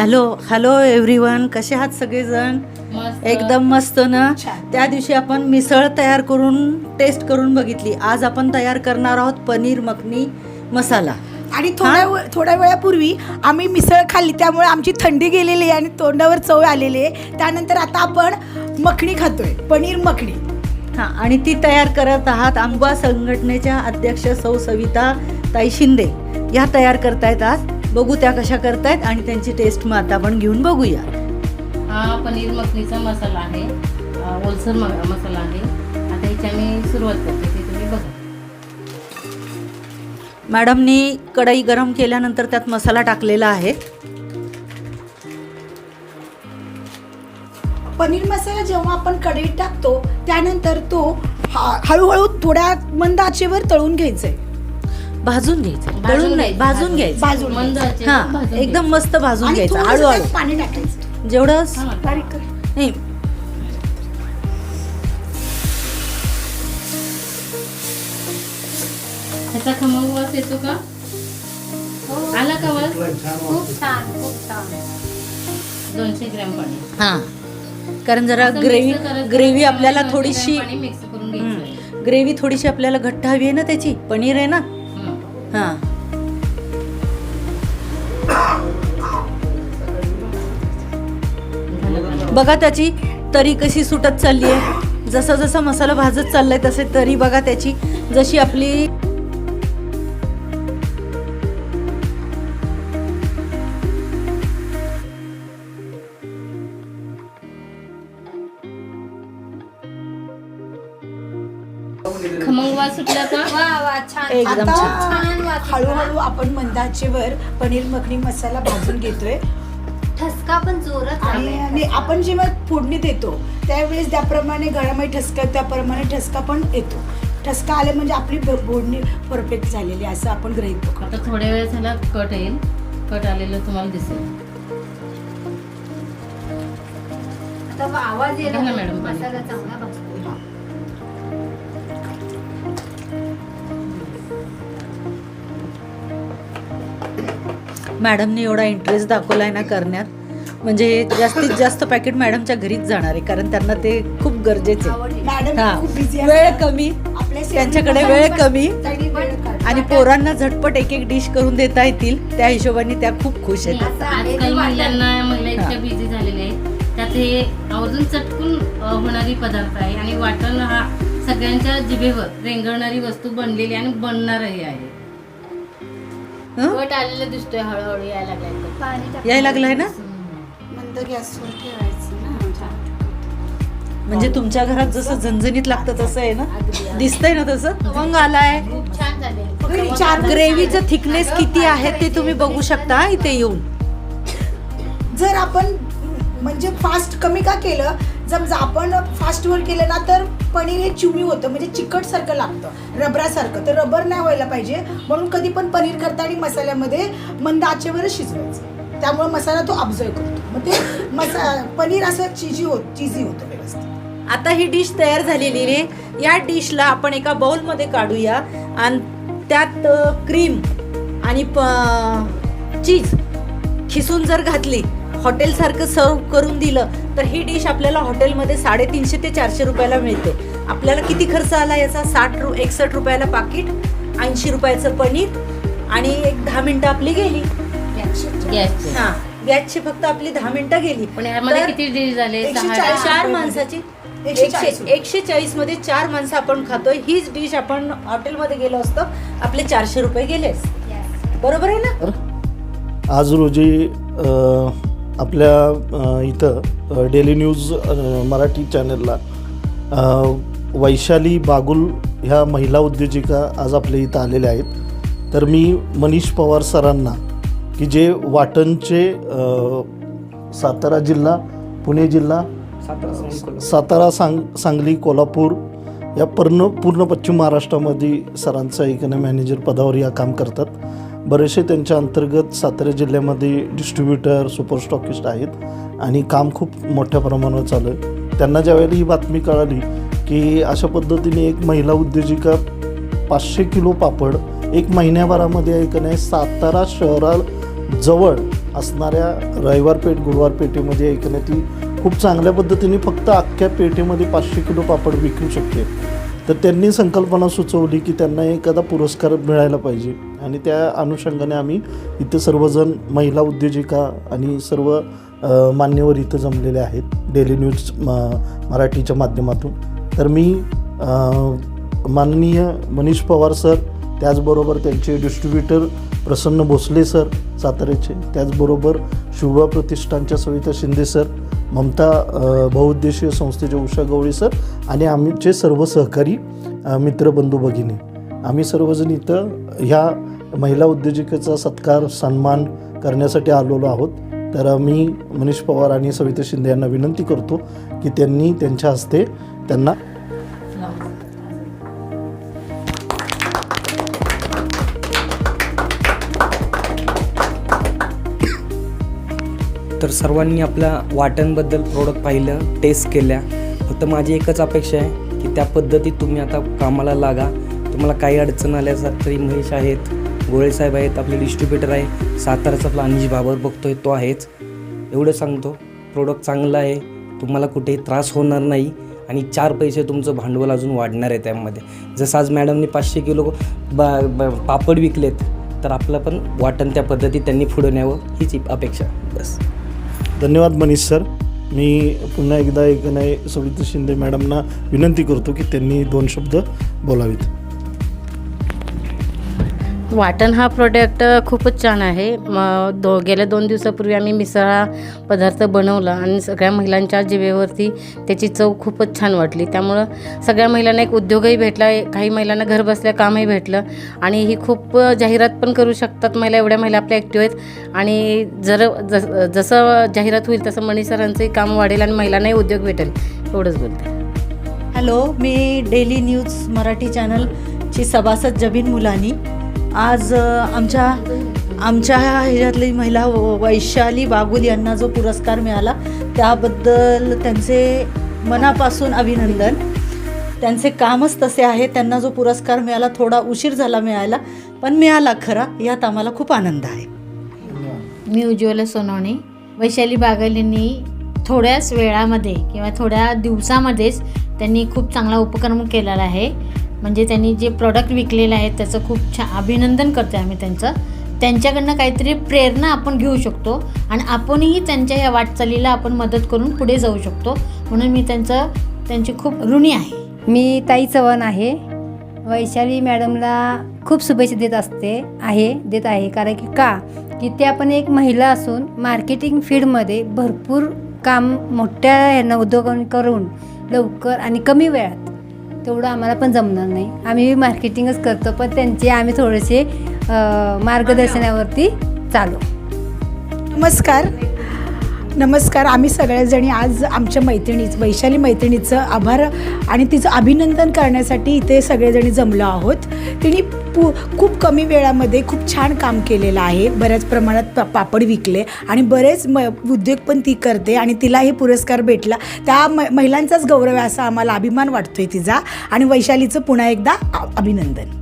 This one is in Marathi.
हॅलो हॅलो एव्हरीवन कसे आहात सगळेजण? एकदम मस्त ना. त्या दिवशी आपण मिसळ तयार करून टेस्ट करून बघितली. आज आपण तयार करणार आहोत पनीर मखनी मसाला. आणि थोड्या वे- थोड्या वेळापूर्वी आम्ही मिसळ खाल्ली त्यामुळे आमची थंडी गेलेली आहे आणि तोंडावर चव आलेली आहे. त्यानंतर आता आपण मखणी खातोय पनीर मखणी हां आणि ती तयार करत आहात आंबा संघटनेच्या अध्यक्ष सौ सविता ताई शिंदे. या तयार करतायत आज. बघू त्या कशा करतायत आणि त्यांची टेस्ट मग आता आपण घेऊन बघूया. हा पनीर मखनीचा मसाला आहे. ओलसर मसाला आहे. आता ह्याची आम्ही सुरुवात करते ते तुम्ही बघा. मॅडमनी कढई गरम केल्यानंतर त्यात मसाला टाकलेला आहे. पनीर मसाला जेव्हा आपण कढईत टाकतो त्यानंतर तो हा- हळूहळू थोड्या मंद आचेवर तळून घ्यायचंय. भाजून घ्यायचं. भाजून तळून नाही घ्यायचं, भाजून घ्यायचं. भाजून मंद घ्यायचं. आचेवर हा भाजून एकदम मस्त भाजून आणि घ्यायचं थोडंसं हळूहळू. त्यात पाणी टाकायचं. जेवढं घ्यायचं. हा, बारीक कर. नाही ह्याचा खमंग वास येतो का? आला का वास? खूप छान खूप छान दोनशे ग्रॅम पाणी. हा. कारण जरा असं ग्रेव्ही mix ग्रेव्ही आपल्याला 200 थोडीशी ग्रॅम पाणी मिक्स करून घ्यायचं. ग्रेव्ही थोडीशी आपल्याला घट्ट हवी आहे ना त्याची? पनीर आहे ना? हां. बघा त्याची तरी कशी सुटत चालली आहे जसा जसा मसाला भाजत चाललाय तसे तरी बघा त्याची जशी आपली खमंग वास सुटला का? वा वा छान. एकदम आता छान. वाटलं. हळूहळू आपण मंद आचेवर पनीर मखनी मसाला भाजून घेतोय. ठसका पण जोरात आणि आपण जेव्हा फोडणी देतो त्यावेळेस त्याप्रमाणे गळामध्ये ठसका त्याप्रमाणे ठसका पण येतो. ठसका आले म्हणजे आपली फोडणी परफेक्ट झालेली असं आपण गृहित धरू. आता थोड्या वेळ झाला कट येईल. कट आलेलं तुम्हाला दिसेल. आता आवाज येतो. घाला मॅडम. मसाला चांगला मॅडमने एवढा इंटरेस्ट दाखवलाय ना करण्यात. म्हणजे जास्तीत जास्त पॅकेट मॅडमच्या घरीच जाणार आहे कारण त्यांना ते खूप गरजेचे आहे. हा. खूप बिझी वेळ कमी त्यांच्याकडे वेळ कमी आणि पोरांना झटपट एक एक डिश करून देता येतील त्या हिशोबाने त्या खूप खुश आहेत. आहे हा. त्यात हे आवर्जून चटकून होणारी पदार्थ आहे. आणि वाटण हा सगळ्यांच्या जिभेवर रेंगणारी वस्तू बनलेली आणि बनणारही आहे. आलेलं दिसतोय हळूहळू यायला लागलाय तो. पाणी टाक. यायला लागलाय ना? मंद गॅसवर ठेवायचं ना म्हणजे तुमच्या घरात जसं झणझणीत लागतं तसं आहे ना. दिसतंय ना तसं? मग आलाय. खूप छान झाले फक्त चार ग्रेव्हीचं थिकनेस किती आहे ते तुम्ही बघू शकता इथे येऊन. जर आपण म्हणजे फास्ट कमी का केलं जर जर आपण फास्टवर केलं ना तर पनीर हे चिवणी होतं म्हणजे चिकटसारखं लागतं रबरासारखं. तर रबर नाही व्हायला पाहिजे म्हणून कधी पण पनीर करताना मसाल्यामध्ये मंद आचेवरच शिजवायचं. त्यामुळे मसाला तो ऑब्झर्व करतो. मग ते मसा पनीर असं चिजी होत चिझी होतं व्यवस्थित. आता ही डिश तयार झालेली आहे या डिशला आपण एका बाउलमध्ये काढूया. आणि त्यात क्रीम आणि प चीज खिसून जर घातली हॉटेलसारखं सर्व करून दिलं तर ही डिश आपल्याला हॉटेलमध्ये साडेतीनशे ते चारशे रुपयाला मिळते. आपल्याला किती खर्च आला याचा? साठ रु एकसष्ट रुपयाला पाकिट ऐंशी रुपयाचं पनीर आणि एक दहा मिनटं आपली गेली. गॅसचे हा गॅसची फक्त आपली दहा मिनटं गेली. पण यामध्ये तर- किती डिश झाले? एकशे सहा- चाळीस. चार माणसाची. एकशे एकशे चाळीस. एकशे चाळीसमध्ये चार माणसं आपण खातोय. हीच डिश आपण हॉटेलमध्ये गेलो असतो. आपले चारशे रुपये गेले Yes. बरोबर आहे ना? आज रोजी अ, आपल्या इथं डेली न्यूज मराठी चॅनलला वैशाली बागुल ह्या महिला उद्योजिका आज आपल्या इथं आलेल्या आहेत. तर मी मनीष पवार सरांना की जे वाटणचे सातारा जिल्हा पुणे जिल्हा सातारा सांग सांगली कोल्हापूर या पूर्ण पूर्ण पश्चिम महाराष्ट्रामध्ये सरांचा इकने मॅनेजर पदावर या काम करतात. बरेचसे त्यांच्या अंतर्गत सातारा जिल्ह्यामध्ये डिस्ट्रीब्युटर सुपर स्टॉकिस्ट आहेत आणि काम खूप मोठ्या प्रमाणावर चालू आहे. त्यांना ज्यावेळेला ही बातमी कळाली की अशा पद्धतीने एक महिला उद्योजिका पाचशे किलो पापड एक महिन्याभरामध्ये आहे का नाही सातारा शहराजवळ असणाऱ्या रविवार पेठ गुरुवार पेठेमध्ये ऐकणे ती खूप चांगल्या पद्धतीने फक्त अख्ख्या पेठेमध्ये पाचशे किलो पापड विकू शकते. तर त्यांनी संकल्पना सुचवली की त्यांना एखादा पुरस्कार मिळायला पाहिजे. आणि त्या अनुषंगाने आम्ही इथे सर्वजण महिला उद्योजिका आणि सर्व मान्यवर इथं जमलेले आहेत. डेली न्यूज म मराठीच्या माध्यमातून. तर मी माननीय मनीष पवार सर त्याचबरोबर त्यांचे डिस्ट्रीब्युटर प्रसन्न भोसले सर साताऱ्याचे त्याचबरोबर शुभा प्रतिष्ठानच्या सविता शिंदे सर ममता बहुउद्देशीय संस्थेचे उषा गवळी सर आणि आमचे सर्व सहकारी मित्रबंधू भगिनी. आम्ही सर्वजण इथं ह्या महिला उद्योजिकेचा सत्कार सन्मान करण्यासाठी आलेलो आहोत. तर मी मनीष पवार आणि सविता शिंदे यांना विनंती करतो की त्यांनी त्यांच्या हस्ते त्यांना तर सर्वांनी आपल्या वाटणबद्दल प्रोडक्ट पाहिलं टेस्ट केल्या. फक्त माझी एकच अपेक्षा आहे की त्या पद्धतीत तुम्ही आता कामाला लागा. तुम्हाला काही अडचण आल्या तरी महेश आहेत गोळेसाहेब आहेत आपले डिस्ट्रीब्युटर आहे. साताराचा आपला अनिश बाबर बघतोय तो आहेच. एवढं सांगतो प्रोडक्ट चांगलं आहे तुम्हाला कुठेही त्रास होणार नाही आणि चार पैसे तुमचं भांडवल अजून वाढणार आहे त्यामध्ये. जसं आज मॅडमने पाचशे किलो बा ब पापड विकलेत तर आपलं पण वाटण त्या पद्धतीत त्यांनी पुढं न्यावं हीच अपेक्षा. बस. धन्यवाद मनीष सर. मी पुन्हा एकदा एक नाही सविता शिंदे मॅडमना विनंती करतो की त्यांनी दोन शब्द बोलावेत. वाटण हा प्रोडक्ट खूपच छान आहे. मग दो गेल्या दोन दिवसापूर्वी आम्ही मिसळ हा पदार्थ बनवला आणि सगळ्या महिलांच्या जिभेवरती त्याची चव खूपच छान वाटली. त्यामुळं सगळ्या महिलांना एक उद्योगही भेटला काही महिलांना घर बसल्या कामही भेटलं आणि ही खूप जाहिरात पण करू शकतात महिला एवढ्या महिला आपल्या ॲक्टिव्ह आहेत. आणि जर जस जसं जाहिरात होईल तसं मणी सरांचंही काम वाढेल आणि महिलांनाही उद्योग भेटेल. एवढंच बोलते. हॅलो मी डेली न्यूज मराठी चॅनलची सभासद जबीन मुलानी. आज आमच्या आमच्या ह्याच्यातली महिला व- वैशाली बागुल यांना जो पुरस्कार मिळाला त्याबद्दल त्यांचे मनापासून अभिनंदन. त्यांचे कामच तसे आहे त्यांना जो पुरस्कार मिळाला थोडा उशीर झाला मिळायला पण मिळाला खरा यात आम्हाला खूप आनंद आहे. मी उज्ज्वला सोनवणे. वैशाली बागल यांनी थोड्याच वेळामध्ये किंवा थोड्या दिवसामध्येच त्यांनी खूप चांगला उपक्रम केलेला आहे. म्हणजे त्यांनी जे प्रॉडक्ट विकलेलं आहे त्याचं खूप छा अभिनंदन करतो आम्ही त्यांचं. त्यांच्याकडनं काहीतरी प्रेरणा आपण घेऊ शकतो आणि आपणही त्यांच्या या वाटचालीला आपण मदत करून पुढे जाऊ शकतो. म्हणून मी त्यांचं त्यांची खूप ऋणी आहे. मी ताई चव्हाण आहे. वैशाली मॅडमला खूप शुभेच्छा देत असते आहे देत आहे. कारण की का? की त्या पण एक महिला असून मार्केटिंग फील्डमध्ये भरपूर काम मोठ्या ह्यांना उद्योग करून लवकर आणि कमी वेळात तेवढं आम्हाला पण जमणार नाही. आम्ही मार्केटिंगच करतो पण त्यांचे आम्ही थोडेसे मार्गदर्शनावरती चालू. नमस्कार. नमस्कार आम्ही सगळ्याजणी आज आमच्या मैत्रिणीच वैशाली मैत्रिणीचं आभार आणि तिचं अभिनंदन करण्यासाठी इथे सगळेजणी जमलो आहोत. तिने पू खूप कमी वेळामध्ये खूप छान काम केलेलं आहे. बऱ्याच प्रमाणात पा पापड विकले आणि बरेच म उद्योग पण ती करते आणि तिला हे पुरस्कार भेटला. त्या म महिलांचाच गौरव आहे असा आम्हाला अभिमान वाटतोय तिचा. आणि वैशालीचं पुन्हा एकदा अभिनंदन.